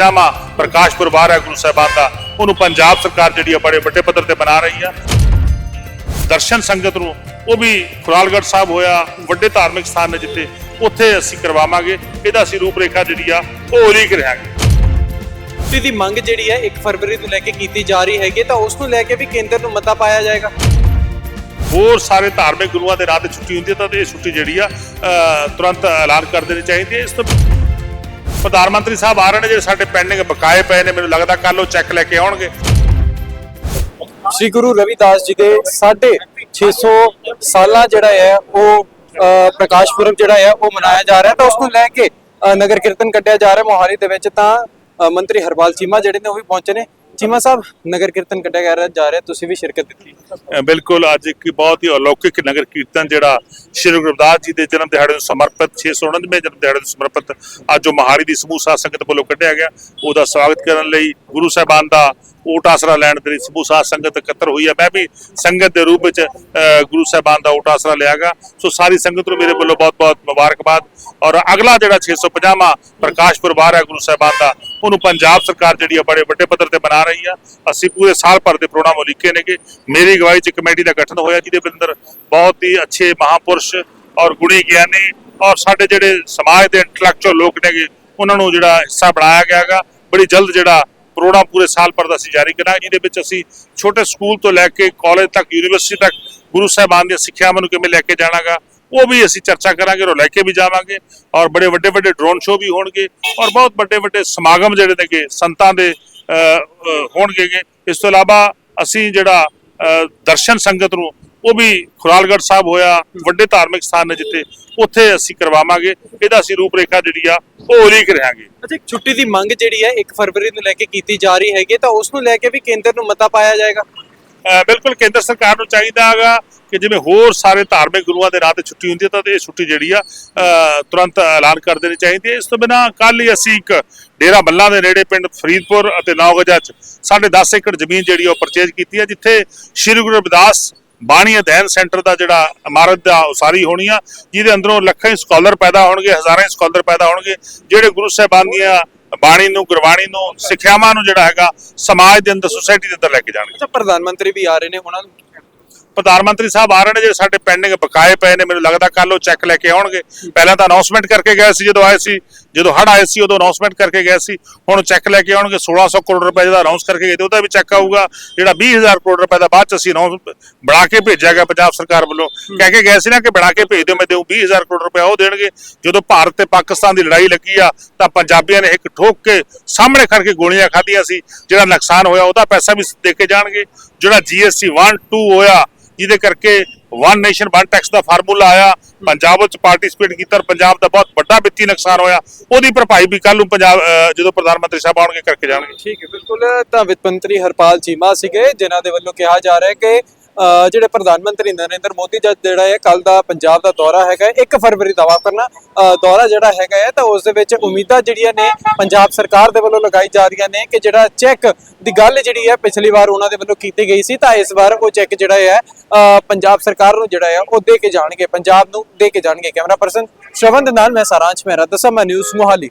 650ਵਾਂ ਪ੍ਰਕਾਸ਼ ਪੁਰਬਾਰ ਹੈ ਗੁਰੂ ਸਾਹਿਬਾਨ ਦਾ। ਉਹਨੂੰ ਪੰਜਾਬ ਸਰਕਾਰ ਜਿਹੜੀ ਆ ਬੜੇ ਵੱਡੇ ਪੱਧਰ ਤੇ ਬਣਾ ਰਹੀ ਆ। ਦਰਸ਼ਨ ਸੰਗਤ ਨੂੰ ਉਹ ਵੀ ਖੁਰਾਲਗੜ੍ਹ ਸਾਹਿਬ ਹੋਇਆ ਵੱਡੇ ਧਾਰਮਿਕ ਸਥਾਨ ਨੇ ਜਿੱਥੇ ਉੱਥੇ ਅਸੀਂ ਕਰਵਾਵਾਂਗੇ। ਇਹਦਾ ਅਸੀਂ ਰੂਪਰੇਖਾ ਜਿਹੜੀ ਆ ਉਹ ਉਲੀਕ ਰਹਾਂਗੇ। ਛੁੱਟੀ ਦੀ ਮੰਗ ਜਿਹੜੀ ਹੈ 1 ਫਰਵਰੀ ਤੋਂ ਲੈ ਕੇ ਕੀਤੀ ਜਾ ਰਹੀ ਹੈਗੀ ਤਾਂ ਉਸ ਨੂੰ ਲੈ ਕੇ ਵੀ ਕੇਂਦਰ ਨੂੰ ਮਤਾ ਪਾਇਆ ਜਾਏਗਾ। ਹੋਰ ਸਾਰੇ ਧਾਰਮਿਕ ਗੁਰੂਆਂ ਦੇ ਨਾਂ ਤੇ ਛੁੱਟੀ ਹੁੰਦੀ ਹੈ ਤਾਂ ਇਹ ਛੁੱਟੀ ਜਿਹੜੀ ਆ ਤੁਰੰਤ ਐਲਾਨ ਕਰ ਦੇਣੀ ਚਾਹੀਦੀ ਹੈ। ਇਸ ਤੋਂ ਪ੍ਰਧਾਨ ਮੰਤਰੀ ਸਾਹਿਬ ਆ ਰਹੇ ਨੇ, ਜਿਹੜੇ ਸਾਡੇ ਪੈਂਡਿੰਗ ਬਕਾਏ ਪਏ ਨੇ, ਮੈਨੂੰ ਲੱਗਦਾ ਕੱਲ ਉਹ ਚੈੱਕ ਲੈ ਕੇ ਆਉਣਗੇ। ਸ੍ਰੀ ਗੁਰੂ ਰਵਿਦਾਸ ਜੀ ਦੇ 650 ਸਾਲਾਂ ਜਿਹੜਾ ਹੈ, ਉਹ ਪ੍ਰਕਾਸ਼ ਪੁਰਬ ਜਿਹੜਾ ਹੈ, ਉਹ ਮਨਾਇਆ ਜਾ ਰਿਹਾ। ਤਾਂ ਉਸ ਨੂੰ ਲੈ ਕੇ ਨਗਰ ਕੀਰਤਨ ਕੱਢਿਆ ਜਾ ਰਿਹਾ ਮੋਹਾਲੀ ਦੇ ਵਿੱਚ। ਤਾਂ ਮੰਤਰੀ ਹਰਪਾਲ ਚੀਮਾ ਜਿਹੜੇ ਨੇ, ਉਹ ਵੀ ਪਹੁੰਚੇ ਨੇ। ਚੀਮਾ ਸਾਹਿਬ, ਨਗਰ ਕੀਰਤਨ ਕੱਢਿਆ ਜਾ ਰਿਹਾ ਜਾ ਰਿਹਾ, ਤੁਸੀਂ ਵੀ ਸ਼ਿਰਕਤ ਦਿੱਤੀ। ਬਿਲਕੁਲ, ਅੱਜ ਇੱਕ ਬਹੁਤ ਹੀ ਅਲੌਕਿਕ ਨਗਰ ਕੀਰਤਨ ਜਿਹੜਾ ਸ਼੍ਰੀ ਗੁਰੂ ਰਵਿਦਾਸ ਜੀ ਦੇ ਜਨਮ ਦਿਹਾੜੇ ਨੂੰ ਸਮਰਪਿਤ 699ਵੇਂ ਜਨਮ ਦਿਹਾੜੇ ਨੂੰ ਸਮਰਪਿਤ, ਅੱਜ ਜੋ ਮਹਾਰੀ ਦੀ ਸਮੂਹ ਸਾਧ ਸੰਗਤ ਵੱਲੋਂ ਕੱਢਿਆ ਗਿਆ। ਉਹਦਾ ਸਵਾਗਤ ਕਰਨ ਲਈ ਗੁਰੂ ਸਾਹਿਬਾਨ ਦਾ ਓਟ ਆਸਰਾ ਲੈਣ ਦੇ ਲਈ ਸਮੂਹ ਸਾਧ ਸੰਗਤ ਇਕੱਤਰ ਹੋਈ ਹੈ। ਮੈਂ ਵੀ ਸੰਗਤ ਦੇ ਰੂਪ ਵਿੱਚ ਗੁਰੂ ਸਾਹਿਬਾਨ ਦਾ ਓਟ ਆਸਰਾ ਲਿਆਗਾ। ਸੋ ਸਾਰੀ ਸੰਗਤ ਨੂੰ ਮੇਰੇ ਵੱਲੋਂ ਬਹੁਤ-ਬਹੁਤ ਮੁਬਾਰਕਬਾਦ। ਔਰ ਅਗਲਾ ਜਿਹੜਾ 650ਵਾਂ ਪ੍ਰਕਾਸ਼ ਪੁਰਬਾਰ ਹੈ ਗੁਰੂ ਸਾਹਿਬਾਨ ਦਾ, ਉਹਨੂੰ ਪੰਜਾਬ ਸਰਕਾਰ ਜਿਹੜੀ ਆ ਬੜੇ ਵੱਡੇ ਪੱਧਰ ਤੇ ਬਣਾ ਰਹੀ ਆ। ਅਸੀਂ ਪੂਰੇ ਸਾਲ ਭਰ ਦੇ ਪ੍ਰੋਗਰਾਮ ਉਲੀਕੇ ਨੇਗੇ। ਮੇਰੀ ਅਗਵਾਈ ਚ ਕਮੇਟੀ ਦਾ ਗਠਨ ਹੋਇਆ, ਜਿਹਦੇ ਅੰਦਰ ਬਹੁਤ ਹੀ ਅੱਛੇ ਮਹਾਪੁਰਸ਼ ਔਰ ਗੁਣੀ ਗਿਆਨੀ ਔਰ ਸਾਡੇ ਜਿਹੜੇ ਸਮਾਜ ਦੇ ਇੰਟੈਲੈਕਚੁਅਲ ਲੋਕ ਨੇਗੇ, ਉਹਨਾਂ ਨੂੰ ਜਿਹੜਾ ਹਿੱਸਾ ਬਣਾਇਆ ਗਿਆਗਾ। ਬੜੀ ਜਲਦ ਜਿਹੜਾ ਪ੍ਰੋਗਰਾਮ ਪੂਰੇ ਸਾਲ ਭਰ ਦਾ ਅਸੀਂ ਜਾਰੀ ਕਰਾਂ ਇਹਦੇ ਵਿੱਚ ਅਸੀਂ ਛੋਟੇ ਸਕੂਲ ਤੋਂ ਲੈ ਕੇ ਕਾਲਜ ਤੱਕ ਯੂਨੀਵਰਸਿਟੀ ਤੱਕ ਗੁਰੂ ਸਾਹਿਬਾਨ ਦੀਆਂ ਸਿੱਖਿਆਵਾਂ ਨੂੰ ਕਿਵੇਂ ਲੈ ਕੇ ਜਾਣਾਗਾ, ਉਹ ਵੀ ਅਸੀਂ ਚਰਚਾ ਕਰਾਂਗੇ ਔਰ ਲੈ ਕੇ ਵੀ ਜਾਵਾਂਗੇ। ਔਰ ਬੜੇ ਵੱਡੇ ਵੱਡੇ ਡਰੋਨ ਸ਼ੋਅ ਵੀ ਹੋਣਗੇ ਔਰ ਬਹੁਤ ਵੱਡੇ ਵੱਡੇ ਸਮਾਗਮ ਜਿਹੜੇ ਨੇਗੇ, ਸੰਤਾਂ ਦੇ ਹੋਣਗੇ ਇਸ ਤੋਂ ਇਲਾਵਾ ਅਸੀਂ ਜਿਹੜਾ ਦਰਸ਼ਨ ਸੰਗਤ ਨੂੰ ਉਹ ਵੀ ਖੁਰਾਲਗੜ੍ਹ ਸਾਹਿਬ ਹੋਇਆ ਵੱਡੇ ਧਾਰਮਿਕ ਸਥਾਨ ਨੇ ਜਿੱਥੇ ਉੱਥੇ ਅਸੀਂ ਕਰਵਾਵਾਂਗੇ ਇਹਦਾ ਅਸੀਂ ਰੂਪਰੇਖਾ ਜਿਹੜੀ ਆ ਉਹ ਉਲੀਕ ਰਹਾਂਗੇ ਅੱਛਾ ਇੱਕ ਛੁੱਟੀ ਦੀ ਮੰਗ ਜਿਹੜੀ ਹੈ 1 ਫਰਵਰੀ ਤੋਂ ਲੈ ਕੇ ਕੀਤੀ ਜਾ ਰਹੀ ਹੈਗੀ ਤਾਂ ਉਸ ਨੂੰ ਲੈ ਕੇ ਵੀ ਕੇਂਦਰ ਨੂੰ ਮਤਾ ਪਾਇਆ ਜਾਏਗਾ? ਬਿਲਕੁਲ ਕੇਂਦਰ ਸਰਕਾਰ ਨੂੰ ਚਾਹੀਦਾ ਹੈਗਾ ਕਿ ਜਿਵੇਂ ਹੋਰ ਸਾਰੇ ਧਾਰਮਿਕ ਗੁਰੂਆਂ ਦੇ ਨਾਂ ਤੇ ਛੁੱਟੀ ਹੁੰਦੀ ਹੈ ਤਾਂ ਇਹ ਛੁੱਟੀ ਜਿਹੜੀ ਆ ਤੁਰੰਤ ਐਲਾਨ ਕਰ ਦੇਣੀ ਚਾਹੀਦੀ ਹੈ। ਇਸ ਤੋਂ ਬਿਨਾ ਕੱਲ ਹੀ ਅਸੀਂ ਇੱਕ ਡੇਰਾ ਬੱਲਾ ਦੇ ਨੇੜੇ ਪਿੰਡ ਫਰੀਦਪੁਰ ਅਤੇ ਨੌਗਜਾ ਚ ਸਾਢੇ 10 ਏਕੜ ਜ਼ਮੀਨ ਜਿਹੜੀ ਉਹ ਪਰਚੇਜ ਕੀਤੀ ਹੈ ਜਿੱਥੇ ਸ਼੍ਰੀ ਗੁਰੂ ਰਵਿਦਾਸ ਬਾਣੀ ਅਧਿਐਨ ਸੈਂਟਰ ਦਾ ਜਿਹੜਾ ਇਮਾਰਤ ਦਾ ਉਸਾਰੀ ਹੋਣੀ ਆ, ਜਿਹਦੇ ਅੰਦਰੋਂ ਲੱਖਾਂ ਹੀ ਸਕਾਲਰ ਪੈਦਾ ਹੋਣਗੇ, ਹਜ਼ਾਰਾਂ ਹੀ ਸਕਾਲਰ ਪੈਦਾ ਹੋਣਗੇ, ਜਿਹੜੇ ਗੁਰੂ ਸਾਹਿਬਾਨ ਦੀਆਂ ਬਾਣੀ ਨੂੰ, ਗੁਰਬਾਣੀ ਨੂੰ, ਸਿੱਖਿਆਵਾਂ ਨੂੰ ਜਿਹੜਾ ਹੈਗਾ, ਸਮਾਜ ਦੇ ਅੰਦਰ ਸੁਸਾਇਟੀ ਦੇ ਅੰਦਰ ਲੈ ਕੇ ਜਾਣਗੇ। ਅੱਛਾ, ਪ੍ਰਧਾਨ ਮੰਤਰੀ ਵੀ ਆ ਰਹੇ ਨੇ, ਉਹਨਾਂ ਪ੍ਰਧਾਨ ਮੰਤਰੀ ਸਾਹਿਬ ਆ ਰਹੇ ਨੇ ਜਿਹੜੇ ਸਾਡੇ ਪੈਂਡਿੰਗ ਬਕਾਏ ਪਏ ਨੇ, ਮੈਨੂੰ ਲੱਗਦਾ ਕੱਲ ਉਹ ਚੈੱਕ ਲੈ ਕੇ ਆਉਣਗੇ। ਪਹਿਲਾਂ ਤਾਂ ਅਨਾਉਂਸਮੈਂਟ ਕਰਕੇ ਗਏ ਸੀ ਜਦੋਂ ਆਏ ਸੀ, ਜਦੋਂ ਹੜ ਆਏ ਸੀ, ਉਦੋਂ ਅਨਾਉਂਸਮੈਂਟ ਕਰਕੇ ਗਏ ਸੀ। ਹੁਣ ਚੈੱਕ ਲੈ ਕੇ ਆਉਣਗੇ 1600 ਕਰੋੜ ਰੁਪਏ ਜਿਹਦਾ ਅਨਾਉਂਸ ਕਰਕੇ ਗਏ ਤੇ ਉਹਦਾ ਵੀ ਚੈੱਕ ਆਊਗਾ, ਜਿਹੜਾ 20000 ਕਰੋੜ ਰੁਪਏ ਦਾ ਬਾਅਦ ਚ ਅਸੀਂ ਅਨਾਉਂਸ ਬਣਾ ਕੇ ਭੇਜਿਆ ਗਿਆ ਪੰਜਾਬ ਸਰਕਾਰ ਵੱਲੋਂ। ਕਹਿ ਕੇ ਗਏ ਸੀ ਨਾ ਕਿ ਬਣਾ ਕੇ ਭੇਜ ਦਿਓ, ਮੈਂ ਦੇਉ 20000 ਕਰੋੜ ਰੁਪਏ ਉਹ ਦੇਣਗੇ। ਜਦੋਂ ਭਾਰਤ ਤੇ ਪਾਕਿਸਤਾਨ ਦੀ ਲੜਾਈ ਲੱਗੀ ਆ, ਤਾਂ ਪੰਜਾਬੀਆਂ ਨੇ ਇੱਕ ਠੋਕ ਕੇ ਸਾਹਮਣੇ ਕਰਕੇ ਗੋਲੀਆਂ ਖਾਧੀਆਂ ਸੀ। ਜਿਹੜਾ ਨੁਕਸਾਨ ਹੋਇਆ, ਉਹਦਾ ਪੈਸਾ ਵੀ ਦੇ ਕੇ ਜਾਣਗੇ। ਜਿਹੜਾ ਜੀਐਸਟੀ 1 2 ਹੋਇਆ ਜਿਹਦੇ ਕਰਕੇ ਵਨ ਨੇਸ਼ਨ ਵਨ ਟੈਕਸ ਦਾ ਫਾਰਮੂਲਾ ਆਇਆ। ਪੰਜਾਬ ਵਿੱਚ ਪਾਰਟਿਸਿਪੇਟ ਕੀਤਾ ਪੰਜਾਬ ਦਾ ਬਹੁਤ ਵੱਡਾ ਵਿੱਤੀ ਨੁਕਸਾਨ ਹੋਇਆ। ਉਹਦੀ ਭਰਪਾਈ ਵੀ ਕੱਲ ਨੂੰ ਪੰਜਾਬ ਅਹ, ਜਦੋਂ ਪ੍ਰਧਾਨ ਮੰਤਰੀ ਸਾਹਿਬ ਆਉਣਗੇ ਕਰਕੇ ਜਾਣਗੇ। ਠੀਕ ਹੈ ਬਿਲਕੁਲ। ਤਾਂ ਵਿੱਤ ਮੰਤਰੀ ਹਰਪਾਲ ਚੀਮਾ ਸੀਗੇ ਜਿਨ੍ਹਾਂ ਦੇ ਵੱਲੋਂ ਕਿਹਾ ਜਾ ਰਿਹਾ ਹੈ ਕਿ ਜਿਹੜੇ ਪ੍ਰਧਾਨ ਮੰਤਰੀ ਨਰਿੰਦਰ ਮੋਦੀ ਜਦ ਜਿਹੜਾ ਹੈ ਕੱਲ ਦਾ ਪੰਜਾਬ ਦਾ ਦੌਰਾ ਹੈਗਾ ਹੈ, 1 ਫਰਵਰੀ ਦਾ ਵਾਪਰਨਾ ਦੌਰਾ ਜਿਹੜਾ ਹੈਗਾ ਹੈ ਤਾਂ ਉਸ ਦੇ ਵਿੱਚ ਉਮੀਦਾਂ ਜਿਹੜੀਆਂ ਨੇ ਪੰਜਾਬ ਸਰਕਾਰ ਦੇ ਵੱਲੋਂ ਲਗਾਈ ਜਾ ਰਹੀਆਂ ਨੇ ਕਿ ਜਿਹੜਾ ਚੈੱਕ ਦੀ ਗੱਲ ਜਿਹੜੀ ਹੈ ਪਿਛਲੀ ਵਾਰ ਉਹਨਾਂ ਦੇ ਵੱਲੋਂ ਕੀਤੀ ਗਈ ਸੀ ਤਾਂ ਇਸ ਵਾਰ ਉਹ ਚੈੱਕ ਜਿਹੜਾ ਹੈ ਪੰਜਾਬ ਸਰਕਾਰ ਨੂੰ ਜਿਹੜਾ ਹੈ ਉਹ ਦੇ ਕੇ ਜਾਣਗੇ ਪੰਜਾਬ ਨੂੰ ਦੇ ਕੇ ਜਾਣਗੇ ਕੈਮਰਾ ਪਰਸਨ ਸ਼ਰਵਨ ਦੇ ਨਾਲ ਮੈਂ ਸਾਰਾਂਸ਼ ਮਹਿਰਾ ਦਸਮਾ ਨਿਊਜ਼ ਮੋਹਾਲੀ।